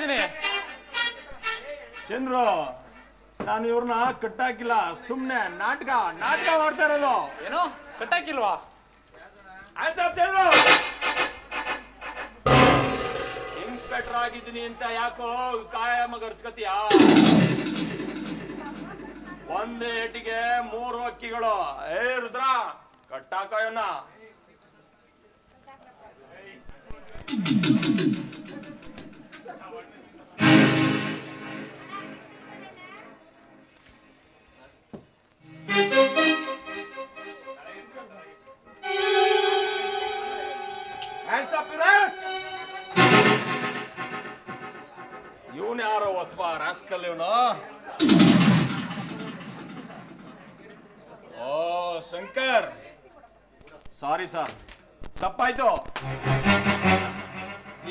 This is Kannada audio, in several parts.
ಇದ್ದೀನಿ. ಚಂದ್ರು ನಾನು ಇವ್ರನ್ನ ಕಟ್ಟಾಕಿಲ್ಲ. ಸುಮ್ನೆ ನಾಟಕ ನಾಟಕ ಮಾಡ್ತಾ ಇರೋದು. ಏನು? ಕಟ್ಟಾಕಿಲ್ವಾ? ಚಂದ್ರು. ಇನ್ಸ್ಪೆಕ್ಟರ್ ಆಗಿದ್ದೀನಿ ಅಂತ ಯಾಕೋ ಕಾಯಮ ಗರ್ಸ್ಕತಿಯಾ ಒಂದೇ ಏಟಿಗೆ ಮೂರು ಅಕ್ಕಿಗಳು ಏ ರುದ್ರ ಕಟ್ಟಾಕಯೋನ ಇವನ್ ಯಾರೋ ಹೊಸಬ ರಾಸ್ಕಲ್ ಇವನು ಓ, ಶಂಕರ್. ಸಾರಿ ಸರ್ ತಪ್ಪಾಯ್ತು.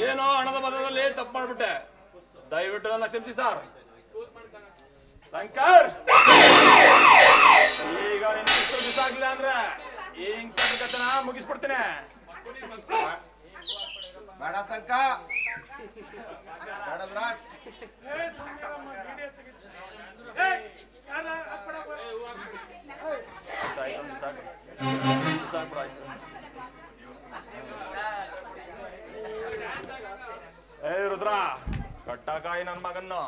ಏನೋ ಹಣದ ಬದಲಲ್ಲಿ ತಪ್ಪು ಮಾಡ್ಬಿಟ್ಟೆ. ದಯವಿಟ್ಟು ನನ್ನ ಕ್ಷಮಿಸಿ ಸರ್ ಶಂಕರ್! ಈಗ ಇಷ್ಟು ದಿವಸ ಆಗ್ಲಿಲ್ಲ ಅಂದ್ರೆ ಹಿಂಗ್ ಮುಗಿಸ್ಬಿಡ್ತೀನಿ. ಬೇಡ ಸಂಕ ಏ ರುದ್ರ ಕಟ್ಟಾಕಾಯಿ ನನ್ ಮಗನ್ನು.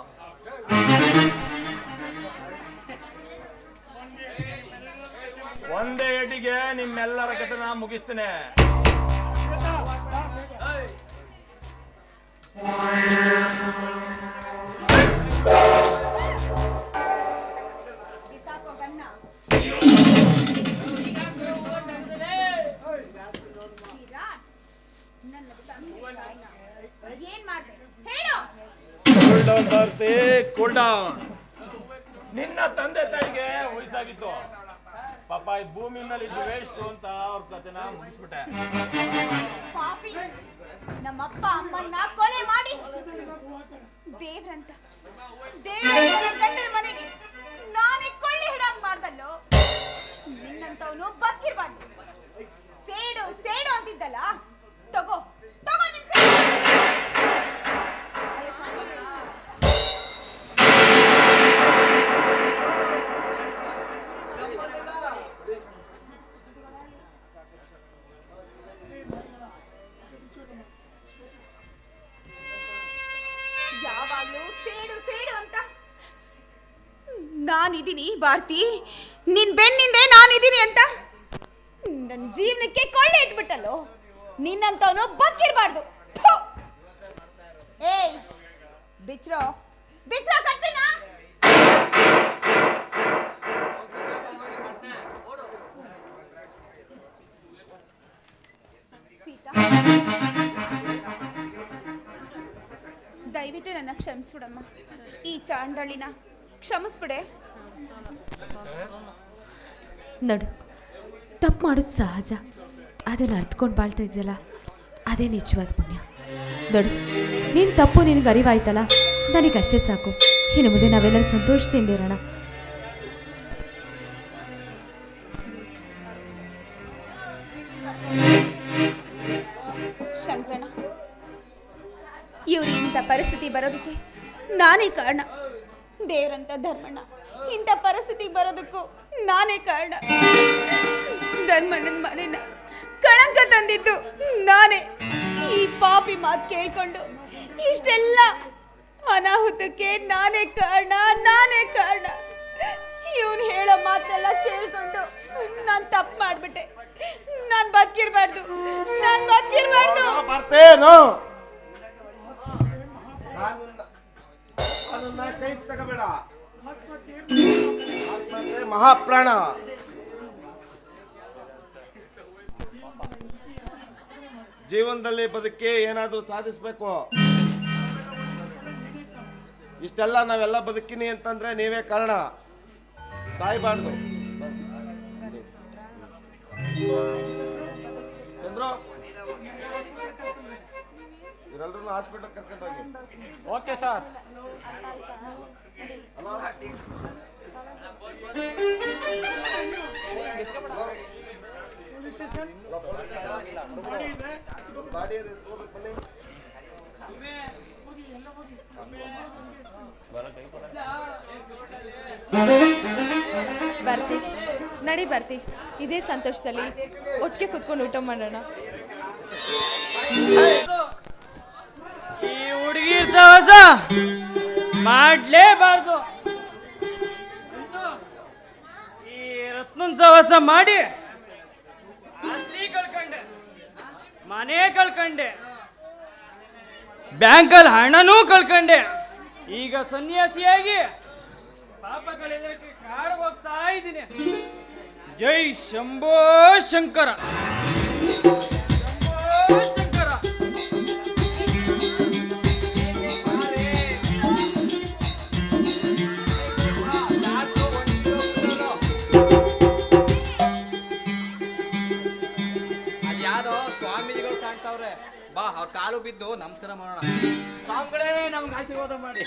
ಒಂದೇ ಏಟಿಗೆ ನಿಮ್ಮೆಲ್ಲರ ಕಥನ ಮುಗಿಸ್ತೇನೆ. ಬಿಸಾಕೋ ನಿನ್ನ ತಂದೆ ತಾಯಿಗೆ ವಯಸ್ಸಾಗಿತ್ತು. ಪಾಪ ಈ ಭೂಮಿ ಮೇಲೆ ಇದು ವೇಸ್ಟ್ ಅಂತ ಅವ್ರ ಕತೆನ ಮುಗಿಸ್ಬಿಟ್ಟೆ. ಪಾಪಿ, ನಮ್ಮಪ್ಪ ಅಮ್ಮನ್ನ ಕೊಲೆ ಮಾಡಿ. ದೇವ್ರಂತ ಮನೆಗೆ ಕೊಳ್ಳಿ ಮಾಡ್ದಲ್ಲೋ? ನಿನ್ನಂತವನು ಬಕ್ಕಿರ್ಬಾರ್ದು. ಸೇಡು ಸೇಡು ಅಂತಿದ್ದಲ್ಲ? ನಾನಿದ್ದೀನಿ ಭಾರತಿ. ನಿನ್ ಬೆನ್ನಿಂದೆ ನಾನಿದ್ದೀನಿ ಅಂತ. ನನ್ನ ಜೀವನಕ್ಕೆ ಕೊಳ್ಳೆ ಇಟ್ಬಿಟ್ಟಲ್ಲೋ. ನಿನ್ನಂತವನು ಬದುಕಿರ್ಬಾರ್ದು. ಏಯ್, ಬಿಚ್ರೋ. ಬಿಚ್ರೋ ಕಟ್ಟಿನ ದಯವಿಟ್ಟು ನನ್ನ ಕ್ಷಮಿಸ್ಬಿಡಮ್ಮ. ಈ ಚಾಂಡಳಿನ ಕ್ಷಮಿಸ್ಬಿಡೆ. ನಡು, ತಪ್ಪು ಮಾಡೋದು ಸಹಜ. ಅದನ್ನು ಅರ್ಥಕೊಂಡು ಬಾಳ್ತಾ ಇದೆಯಲ್ಲ, ಅದೇ ನಿಜವಾದ ಪುಣ್ಯ. ನಡು, ನೀನು ತಪ್ಪು ನಿನಗೆ ಅರಿವಾಯ್ತಲ್ಲ ಅಷ್ಟೇ ಸಾಕು. ಇನ್ನು ಮುಂದೆ ನಾವೆಲ್ಲರೂ ಸಂತೋಷದಿಂದ ಇರೋಣ. ಇವ್ರಿಗಿಂತ ಇವ್ರು ಇಂಥ ಪರಿಸ್ಥಿತಿ ಬರೋದಕ್ಕೆ ನಾನೇ ಕಾರಣ. ದೇವರಂತ ಧರ್ಮಣ್ಣ. ಇಂಥ ಪರಿಸ್ಥಿತಿಗೆ ಬರೋದಕ್ಕೂ ನಾನೇ ಕಾರಣ. ಧರ್ಮಣ್ಣನ ಮನೆನ ಕಳಂಕ ತಂದಿದ್ದು ನಾನೇ. ಈ ಪಾಪಿ ಮಾತು ಕೇಳ್ಕೊಂಡು ಇಷ್ಟೆಲ್ಲ ಅನಾಹುತಕ್ಕೆ ನಾನೇ ಕಾರಣ ನಾನೇ ಕಾರಣ. ಇವನು ಹೇಳೋ ಮಾತೆಲ್ಲ ಕೇಳ್ಕೊಂಡು ನಾನು ತಪ್ಪು ಮಾಡ್ಬಿಟ್ಟೆ. ನಾನು ಬದುಕಿರ್ಬಾರ್ದು ನಾನು ಬದುಕಿರ್ಬಾರ್ದು. ಬರ್ತೇನು? ಕೈ ತಗೋಬೇಡ. ಮಹಾಪ್ರಾಣ. ಜೀವನದಲ್ಲಿ ಬದುಕಿ ಏನಾದರೂ ಸಾಧಿಸ್ಬೇಕು. ಇಷ್ಟೆಲ್ಲ ನಾವೆಲ್ಲ ಬದುಕಿನಿ ಅಂತಂದ್ರೆ ನೀವೇ ಕಾರಣ. ಸಾಯ್ಬಾರ್ದು. ಚಂದ್ರ? ಇವರೆಲ್ಲರೂ ಹಾಸ್ಪಿಟಲ್ ಕರ್ಕೊಂಡು ಹೋಗಿ. ಓಕೆ ಸರ್ ಬರ್ತಿ. ನಡಿ ಬರ್ತಿ. ಇದೇ ಸಂತೋಷದಲ್ಲಿ ಒಟ್ಟಿಗೆ ಕುತ್ಕೊಂಡು ಊಟ ಮಾಡೋಣ. ಈ ಹುಡುಗಿ ಮಾಡ್ಲೇಬಾರ್ದು. ಈ ರತ್ನನ್ ಸವಾಸ ಮಾಡಿ ಆಸ್ತಿ ಕಳ್ಕೊಂಡೆ, ಮನೆ ಕಳ್ಕಂಡೆ, ಬ್ಯಾಂಕಲ್ಲಿ ಹಣನೂ ಕಳ್ಕಂಡೆ. ಈಗ ಸನ್ಯಾಸಿಯಾಗಿ ಪಾಪ ಕಳೆದಕ್ಕೆ ಕಾಡು ಹೋಗ್ತಾ ಇದ್ದೀನಿ. ಜೈ ಶಂಭೋ ಶಂಕರ. ಕಾಲು ಬಿದ್ದು ನಮಸ್ಕಾರ ಮಾಡೋಣ. ಸ್ವಾಮಿಗಳೇ ನಮ್ಗೆ ಆಶೀರ್ವಾದ ಮಾಡಿ.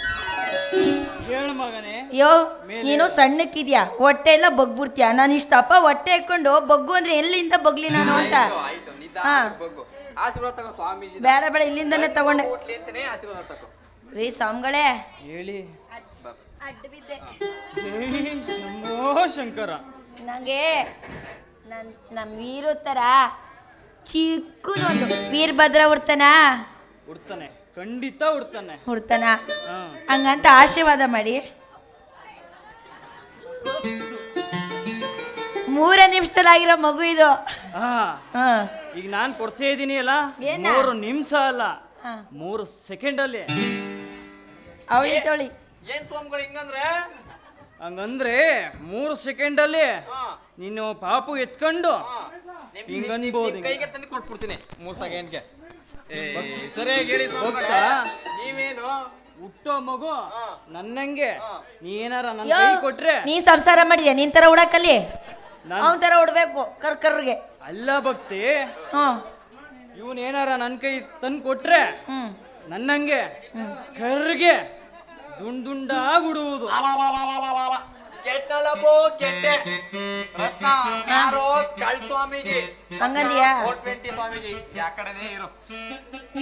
ಹೇಳು ಮಗನೇ. ಯೋ ನೀನು ಸಣ್ಣಕ್ಕಿದ್ಯಾ? ಹೊಟ್ಟೆ ಎಲ್ಲ ಬಗ್ಬಿಡ್ತೀಯ? ನಾನು ಇಷ್ಟಪ್ಪ ಹೊಟ್ಟೆ ಹಾಕೊಂಡು ಬಗ್ಗು ಅಂದ್ರೆ ಎಲ್ಲಿಂದ ಬಗ್ಲಿ ನಾನು ಅಂತ? ಆಯ್ತು, ಆಯ್ತು ನಿಧಾನ ಹಾ. ಬಗ್ಗು. ಆಶೀರ್ವಾದ ತಗೋ ಸ್ವಾಮೀಜಿ ಬೇಡ ಬೇಡ ಇಲ್ಲಿಂದನೇ ತಗೊಂಡೆ. ಹೋಟ್ಲಿ ಅಂತಾನೆ ಆಶೀರ್ವಾದ ತಗೋ. ರೀ ಸ್ವಾಮಿಗಳೇ. ಹೇಳಿ. ಜೈ ಶಂಭೋ ಶಂಕರ. ನಂಗೆ ನನ್ನ ನಮ್ಮ ವೀರು ಥರ ಚಿಕ್ಕದೊಂದು. ವೀರಭದ್ರ ಉಡ್ತಾನ ಉಡ್ತಾನೆ ಖಂಡಿತ ಉಡ್ತಾನೆ ಉಡ್ತಾನ ಹಂಗಂತ ಆಶೀರ್ವಾದ ಮಾಡಿ. ಮೂರೇ ನಿಮಿಷದಲ್ಲಿ ಆಗಿರೋ ಮಗು ಇದು. ಹಾ. ಹಾ. ಈಗ ನಾನ್ ಕೊಡ್ತಾ ಇದ್ದೀನಿ ಅಲ್ಲ? ಮೂರು ನಿಮಿಷ ಅಲ್ಲ. ಮೂರು ಸೆಕೆಂಡ್ ಅಲ್ಲಿ ಅವಳಿ ಚವಳಿ ಏನ್ ಸ್ವಾಮಿಗಳು ಹಿಂಗಂದ್ರೆ? ಹಂಗಂದ್ರೆ ಮೂರು ಸೆಕೆಂಡ್ ಅಲ್ಲಿ ನೀನು ಪಾಪು ಎತ್ಕೊಂಡು ಹಿಂಗ್ ಅನ್ಬೋದು ಕೈಗೆ ತಂದು ಕೊಟ್ಬಿಡ್ತೀನಿ ಮೂರ್ ಸೆಕೆಂಡ್ಗೆ ಏ ಸರಿಯಾಗಿ ಹೇಳಿ? ನೀವೇನು? ಹುಟ್ಟೋ ಮಗು ನನ್ನಂಗೆ. ನೀನಾರ ನನ್ನ ಕೈ ಕೊಟ್ರೆ. ನೀ ಸಂಸಾರ ಮಾಡಿದ್ಯಾ? ನಿನ್ ತರ ಉಡಕಲ್ಲಿ? ನಾನ್- ಅವನ್ ತರ ಉಡ್ಬೇಕು ಕರ್ಕರ್ಗೆ ಅಲ್ಲ ಭಕ್ತಿ. ಇವನ್ ಏನಾರ ನನ್ನ ಕೈ ತಂದು ಕೊಟ್ರೆ ನನ್ನಂಗೆ ಕರ್ಗೆ ದುಂಡ್ ದುಂಡಾಗಿ ಉಡುವುದು. ಕೆಟ್ಟಲಬೋ ಕೆಟ್ಟೆ. ಯಾರೋ ಕಳ್ ಸ್ವಾಮೀಜಿ? ಹಂಗಂದ್ಯಾ? ಫೋರ್ ಟ್ವೆಂಟಿ ಸ್ವಾಮೀಜಿ? ಯಾ ಕಡೆನೇ ಇರು.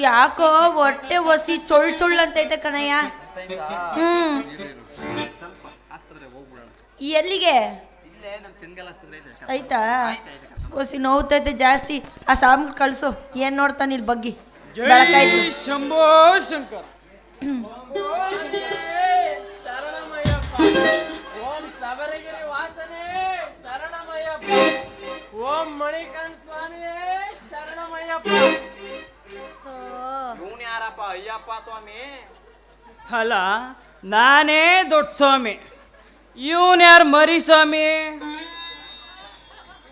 ಯಾಕೋ ಹೊಟ್ಟೆ ಒಸಿ ಚೊಳ್ ಚೊಳ್ ಅಂತೈತೆ ಕಣಯ್ಯ? ಹ್ಮ್. ಇರು, ಇರು. ಸ್ವಲ್ಪ ಆಸ್ಪತ್ರೆಗೆ ಹೋಗ್ಬಿಡೋಣ. ಎಲ್ಲಿಗೆ? ಆಯ್ತಾ? ಒಸಿ ನೋವ್ತೈತೆ ಜಾಸ್ತಿ. ಆ ಸಾಮ್ ಕಳ್ಸು. ಏನ್ ನೋಡ್ತಾನೆ ಇಲ್ಲಿ ಬಗ್ಗಿ? ಶಂಭೋ ಶಂಕರ. ಓಂ ಮಣಿಕಂಠ ಸ್ವಾಮಿಯೇ ಶರಣಮಯ್ಯಪ್ಪ ಇವನ್ ಯಾರಪ್ಪ? ಅಯ್ಯಪ್ಪ ಸ್ವಾಮಿ? ಅಲ್ಲ ನಾನೇ ದೊಡ್ಡ ಸ್ವಾಮಿ. ಇವನ್ ಯಾರು ಮರಿ ಸ್ವಾಮಿ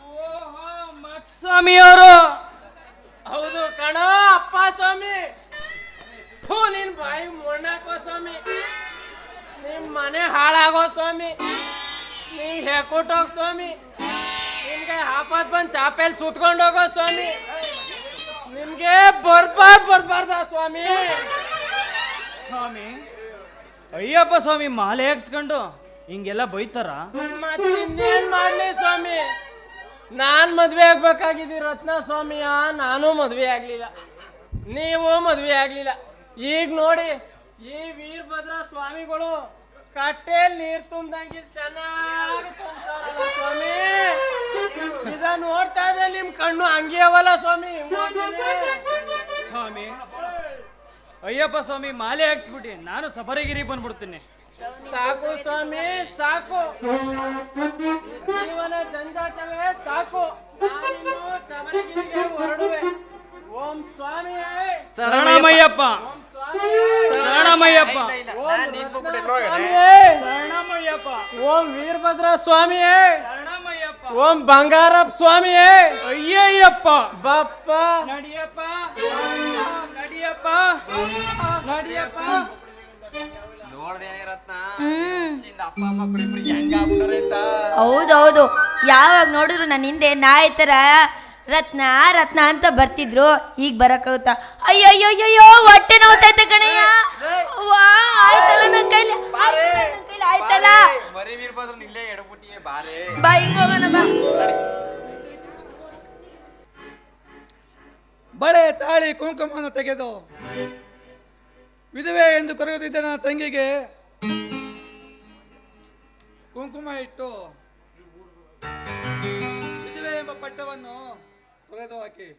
ಓಹೋ, ಸ್ವಾಮಿ ಸ್ವಾಮಿಯವರು ಹೌದು ಕಣ ಅಪ್ಪ ಸ್ವಾಮಿ. ಥೂ ನಿನ್ ಬಾಯಿ ಮೊಣ್ಣಾಕೋ ಸ್ವಾಮಿ. ನಿಮ್ ಮನೆ ಹಾಳಾಗೋ ಸ್ವಾಮಿ. ನೀ ಹೆಕ್ಕುಟ್ಟೋಗ್ ಸ್ವಾಮಿ. ನಿಮ್ಗೆ ಹಾಪತ್ ಬಂದ್ ಚಾಪೆಲ್ ಸುತ್ಕೊಂಡು ಹೋಗೋ ಸ್ವಾಮಿ. ನಿಮ್ಗೆ ಬರ್ಬಾರ್ದು ಬರ್ಬಾರ್ದ ಸ್ವಾಮಿ? ಸ್ವಾಮಿ ಅಯ್ಯಪ್ಪ ಸ್ವಾಮಿ ಮಾಲೆ ಹಾಕ್ಸ್ಕೊಂಡು ಹಿಂಗೆಲ್ಲ ಬೈತಾರ? ಮತ್ತಿನ್ನೇನ್ ಮಾಡ್ಲಿ ಸ್ವಾಮಿ? ನಾನ್ ಮದ್ವೆ ಆಗ್ಬೇಕಾಗಿದ್ದಿ ರತ್ನ ಸ್ವಾಮಿಯ ನಾನು ಮದ್ವೆ ಆಗ್ಲಿಲ್ಲ. ನೀವು ಮದ್ವೆ ಆಗ್ಲಿಲ್ಲ. ಈಗ ನೋಡಿ ಈ ವೀರಭದ್ರ ಸ್ವಾಮಿಗಳು ಕಟ್ಟೆಲ್ ನೀರ್ ತುಂಬ್ದಂಗೆ ಚೆನ್ನಾಗಿ ತುಂಬ್ಸಾರಲ್ಲ ಸ್ವಾಮಿ. ಇದ ನೋಡ್ತಾ ಇದ್ರೆ ನಿಮ್ ಕಣ್ಣು ಹಂಗೆ ಅವಲ್ಲ ಸ್ವಾಮಿ. ಸ್ವಾಮಿ ಅಯ್ಯಪ್ಪ ಸ್ವಾಮಿ ಮಾಲೆ ಹಾಕ್ಸ್ಬಿಟ್ಟಿ ನಾನು ಸಬರಗಿರಿ ಬಂದ್ಬಿಡ್ತೀನಿ. ಸಾಕು ಸ್ವಾಮಿ ಸಾಕು. ಜೀವನ ಜಂಜಾಟವೇ ಸಾಕು. ಸಬರಗಿರಿಗೆ ಶಬರಿಗಿರಿಗೆ ಹೊರಡುವೆ. ಓಂ ಸ್ವಾಮಿ ಶರಣಮಯ್ಯಪ್ಪ ಶರಣಮಯ್ಯಪ್ಪ. ಶರಣಮಯ್ಯಪ್ಪ ಓಂ ವೀರಭದ್ರ ಸ್ವಾಮಿಯೇ. ಶರಣಮಯ್ಯಪ್ಪ ಓಂ ಬಂಗಾರಪ್ಪ ಸ್ವಾಮಿಯೇ. ಅಯ್ಯಯ್ಯಪ್ಪ. ಬಪ್ಪ. ನಡಿಯಪ್ಪ. ನಡಿಯಪ್ಪ. ನಡಿಯಪ್ಪ. ಹೌದೌದು. ಯಾವಾಗ ನೋಡಿದ್ರು ನನ್ನ ಹಿಂದೆ ನಾಯಿ ರತ್ನ ರತ್ನ ಅಂತ ಬರ್ತಿದ್ರು. ಈಗ ಬರಕ್ಕಾಗುತ್ತಾ ಅಯ್ಯೋ ಅಯ್ಯೋ ಅಯ್ಯೋ ಹೊಟ್ಟೆ ನೋವ್ತೈತೆ ಕಣಯ್ಯ. ವಾ ಆಯ್ತಲ್ಲ ನನ್ನ ಕೈಲಿ? ಆಯ್ತಲ್ಲ ನನ್ ಕೈಲಿ? ಆಯ್ತಲ್ಲ? ಬಾ ಹಿಂಗ್ ಹೋಗೋಣ ಬಾ. ಬಳೆ ತಾಳಿ ಕುಂಕುಮನ ತೆಗೆದು ವಿಧವೆ ಎಂದು ಕರೆಯುತ್ತಿದ್ದ ನನ್ನ ತಂಗಿಗೆ ಕುಂಕುಮ ಇಟ್ಟು ವಿಧವೆ ಎಂಬ ಪಟ್ಟವನ್ನು Toledo aqui.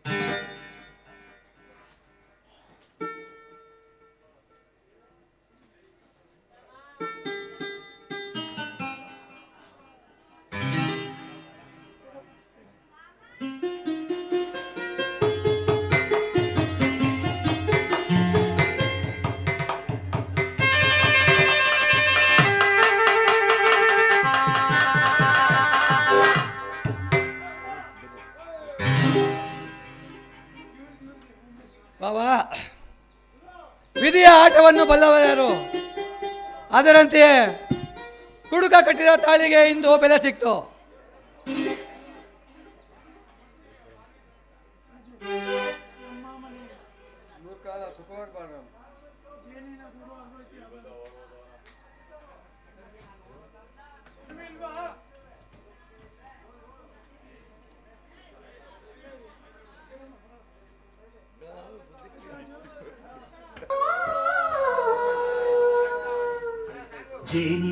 ಆಟವನ್ನು ಬಲ್ಲವರು ಅದರಂತೆಯೇ ಕುಡುಕ ಕಟ್ಟಿದ ತಾಳಿಗೆ ಇಂದು ಬೆಲೆ ಸಿಕ್ತು. জেনে